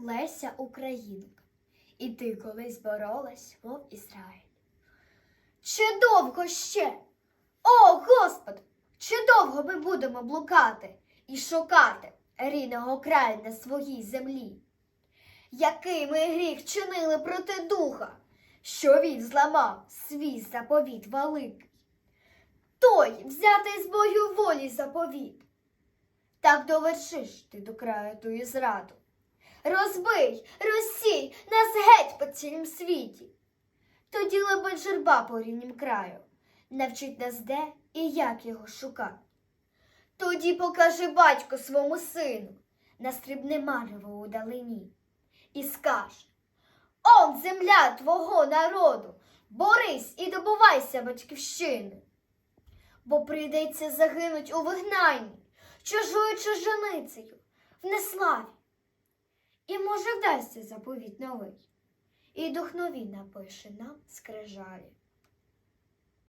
Леся Українка, і ти колись боролась, мов Ізраїль. Чи довго ще? О, Господи! Чи довго ми будемо блукати і шукати рідного краю на своїй землі? Який ми гріх чинили проти духа, що він зламав свій заповіт великий? Той взятий з бою волі заповіт. Так довершиш ти до краю тую зраду. Розбий, розсій нас геть по цілім світі. Тоді лебедь журба по рівнім краю, навчить нас де і як його шукати. Тоді покажи батько свому сину на стрібне марево у далині і скаже Он земля твого народу, борись і добувайся батьківщини, бо прийдеться загинуть у вигнанні, чужою чужаницею, в неславі. І може вдасться заповіт новий, і дух нові напише нам скрижалі.